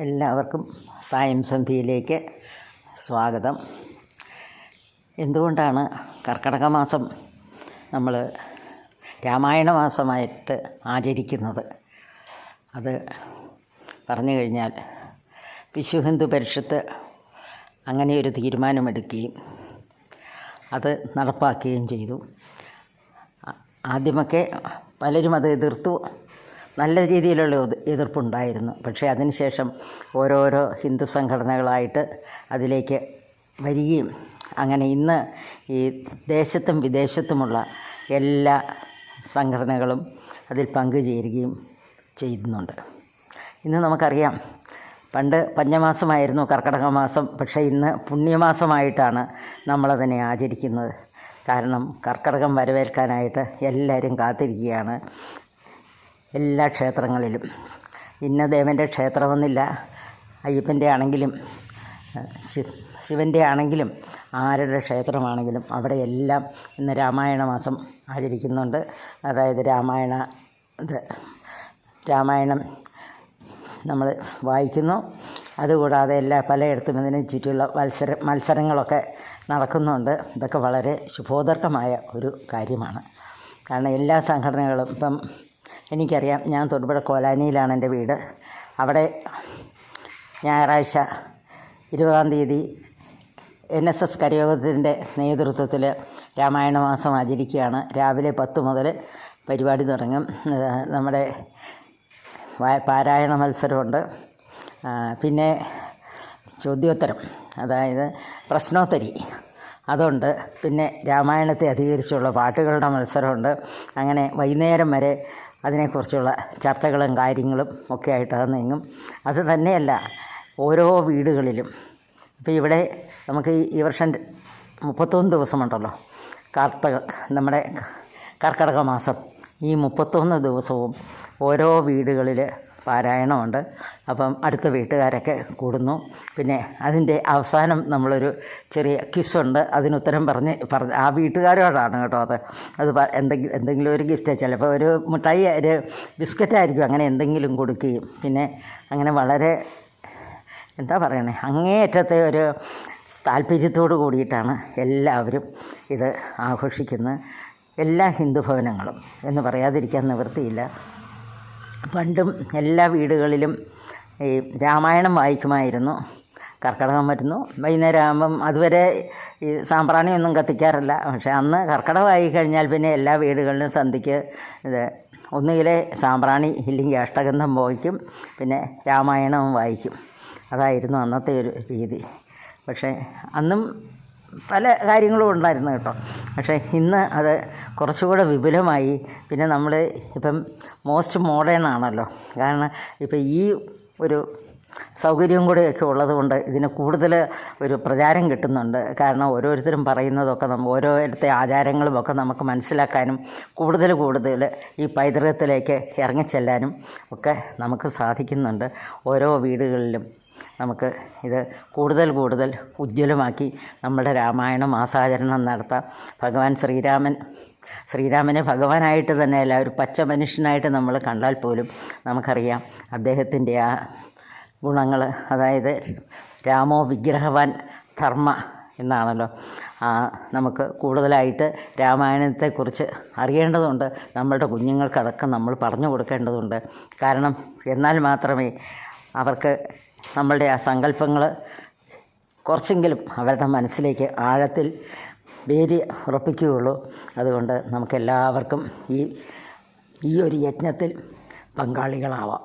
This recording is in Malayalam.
എല്ലാവർക്കും സായം സന്ധ്യയിലേക്ക് സ്വാഗതം. എന്തുകൊണ്ടാണ് കർക്കിടക മാസം നമ്മൾ രാമായണ മാസമായിട്ട് ആചരിക്കുന്നത്? അത് പറഞ്ഞു കഴിഞ്ഞാൽ വിശ്വ ഹിന്ദു പരിഷത്ത് അങ്ങനെയൊരു തീരുമാനമെടുക്കുകയും അത് നടപ്പാക്കുകയും ചെയ്തു. ആദ്യമൊക്കെ പലരും അത് എതിർത്തു. നല്ല രീതിയിലുള്ള എതി- എതിർപ്പുണ്ടായിരുന്നു. പക്ഷേ അതിനുശേഷം ഓരോരോ ഹിന്ദു സംഘടനകളായിട്ട് അതിലേക്ക് വരികയും അങ്ങനെ ഇന്ന് ഈ ദേശത്തും വിദേശത്തുമുള്ള എല്ലാ സംഘടനകളും അതിൽ പങ്കുചേരുകയും ചെയ്യുന്നുണ്ട്. ഇന്ന് നമുക്കറിയാം പണ്ട് പഞ്ഞമാസമായിരുന്നു കർക്കിടക മാസം. പക്ഷേ ഇന്ന് പുണ്യമാസമായിട്ടാണ് നമ്മളതിനെ ആചരിക്കുന്നത്. കാരണം കർക്കടകം വരവേൽക്കാനായിട്ട് എല്ലാവരും കാത്തിരിക്കുകയാണ്. എല്ലാ ക്ഷേത്രങ്ങളിലും. ഇന്ന ദേവന്റെ ക്ഷേത്രമെന്നില്ല അയ്യപ്പന്റെ ആണെങ്കിലും ശിവ ശിവന്റെ ആണെങ്കിലും ആരുടെ ക്ഷേത്രമാണെങ്കിലും അവിടെയെല്ലാം ഇന്ന് രാമായണ മാസം ആചരിക്കുന്നുണ്ട്. അതായത് രാമായണ ഇത് രാമായണം നമ്മൾ വായിക്കുന്നു. അതുകൂടാതെ എല്ലാ പലയിടത്തും ഇതിനെ ചുറ്റിയുള്ള മത്സര മത്സരങ്ങളൊക്കെ നടക്കുന്നുണ്ട്. ഇതൊക്കെ വളരെ ശുഭോദർക്കമായ ഒരു കാര്യമാണ്. കാരണം എല്ലാ സംഘടനകളും ഇപ്പം എനിക്കറിയാം ഞാൻ തൊടുപുഴ കോലാനിയിലാണ് എന്റെ വീട്. അവിടെ ഞായറാഴ്ച ഇരുപതാം തീയതി എൻ എസ് എസ് കരയോഗത്തിന്റെ നേതൃത്വത്തിൽ രാമായണ മാസം ആചരിക്കുകയാണ്. രാവിലെ പത്ത് മുതൽ പരിപാടി തുടങ്ങും. നമ്മുടെ പാരായണ മത്സരമുണ്ട്. പിന്നെ ചോദ്യോത്തരം അതായത് പ്രശ്നോത്തരി. അതുണ്ട്. പിന്നെ രാമായണത്തെ അധികരിച്ചുള്ള പാട്ടുകളുടെ മത്സരമുണ്ട്. അങ്ങനെ വൈകുന്നേരം വരെ അതിനെക്കുറിച്ചുള്ള ചർച്ചകളും കാര്യങ്ങളും ഒക്കെ ആയിട്ട് അത് നീങ്ങും. അത് തന്നെയല്ല ഓരോ വീടുകളിലും. ഇപ്പോൾ ഇവിടെ നമുക്ക് ഈ- വർഷം മുപ്പത്തൊന്ന് ദിവസമുണ്ടല്ലോ. കർത്തക നമ്മുടെ കർക്കിടക മാസം. ഈ മുപ്പത്തൊന്ന് ദിവസവും ഓരോ വീടുകളിൽ പാരായണമുണ്ട്. അപ്പം അടുത്ത വീട്ടുകാരൊക്കെ കൂടുന്നു. പിന്നെ അതിന്റെ അവസാനം നമ്മളൊരു ചെറിയ ക്വിസുണ്ട്. അതിനുത്തരം പറഞ്ഞ് പറഞ്ഞ് ആ വീട്ടുകാരോടാണ് കേട്ടോ അത്. അത് എന്തെങ്കിലും എന്തെങ്കിലും ഒരു ഗിഫ്റ്റ്. ചിലപ്പോൾ ഒരു മിഠായി ഒരു ബിസ്ക്കറ്റായിരിക്കും അങ്ങനെ എന്തെങ്കിലും കൊടുക്കുകയും. പിന്നെ അങ്ങനെ വളരെ എന്താ പറയണേ അങ്ങേയറ്റത്തെ ഒരു താല്പര്യത്തോട് കൂടിയിട്ടാണ് എല്ലാവരും ഇത് ആഘോഷിക്കുന്നത്. എല്ലാ ഹിന്ദു ഭവനങ്ങളും എന്ന് പറയാതിരിക്കാൻ നിവൃത്തിയില്ല. പണ്ടും എല്ലാ വീടുകളിലും ഈ രാമായണം വായിക്കുമായിരുന്നു കർക്കിടകം വരുന്നു. വൈകുന്നേരം ആകുമ്പം അതുവരെ ഈ സാമ്പ്രാണിയൊന്നും കത്തിക്കാറില്ല. പക്ഷേ അന്ന് കർക്കിടകമായി കഴിഞ്ഞാൽ പിന്നെ എല്ലാ വീടുകളിലും സന്ധ്യയ്ക്ക് ഇത് ഒന്നുകിലെ സാമ്പ്രാണി ഇല്ലെങ്കിൽ അഷ്ടഗന്ധം പോയിക്കും പിന്നെ രാമായണവും വായിക്കും. അതായിരുന്നു അന്നത്തെ ഒരു രീതി. പക്ഷേ അന്നും പല കാര്യങ്ങളും ഉണ്ടായിരുന്നു കേട്ടോ. പക്ഷേ ഇന്ന് അത് കുറച്ചുകൂടെ വിപുലമായി. പിന്നെ നമ്മൾ ഇപ്പം മോസ്റ്റ് മോഡേൺ ആണല്ലോ. കാരണം ഇപ്പം ഈ ഒരു സൗകര്യം കൂടെയൊക്കെ ഉള്ളതുകൊണ്ട് ഇതിന് കൂടുതൽ ഒരു പ്രചാരം കിട്ടുന്നുണ്ട്. കാരണം ഓരോരുത്തരും പറയുന്നതൊക്കെ നമ്മൾ ഓരോരുത്തരുടെ ആചാരങ്ങളും ഒക്കെ നമുക്ക് മനസ്സിലാക്കാനും കൂടുതൽ കൂടുതൽ ഈ പൈതൃകത്തിലേക്ക് ഇറങ്ങിച്ചെല്ലാനും ഒക്കെ നമുക്ക് സാധിക്കുന്നുണ്ട്. ഓരോ വീടുകളിലും നമുക്ക് ഇത് കൂടുതൽ കൂടുതൽ ഉജ്ജ്വലമാക്കി നമ്മുടെ രാമായണ മാസാചരണം നടത്താം. ഭഗവാൻ ശ്രീരാമൻ ശ്രീരാമനെ ഭഗവാനായിട്ട് തന്നെയല്ല ഒരു പച്ച മനുഷ്യനായിട്ട് നമ്മൾ കണ്ടാൽ പോലും നമുക്കറിയാം അദ്ദേഹത്തിന്റെ ആ ഗുണങ്ങൾ അതായത് രാമോ വിഗ്രഹവാൻ ധർമ്മ എന്നാണല്ലോ. നമുക്ക് കൂടുതലായിട്ട് രാമായണത്തെക്കുറിച്ച് അറിയേണ്ടതുണ്ട്. നമ്മളുടെ കുഞ്ഞുങ്ങൾക്ക് അതൊക്കെ നമ്മൾ പറഞ്ഞു കൊടുക്കേണ്ടതുണ്ട്. കാരണം എന്നാൽ മാത്രമേ അവർക്ക് നമ്മളുടെ ആ സങ്കല്പങ്ങൾ കുറച്ചെങ്കിലും അവരുടെ മനസ്സിലേക്ക് ആഴത്തിൽ വേരി ഉറപ്പിക്കുകയുള്ളൂ. അതുകൊണ്ട് നമുക്കെല്ലാവർക്കും ഈ ഈ ഒരു യജ്ഞത്തിൽ പങ്കാളികളാവാം.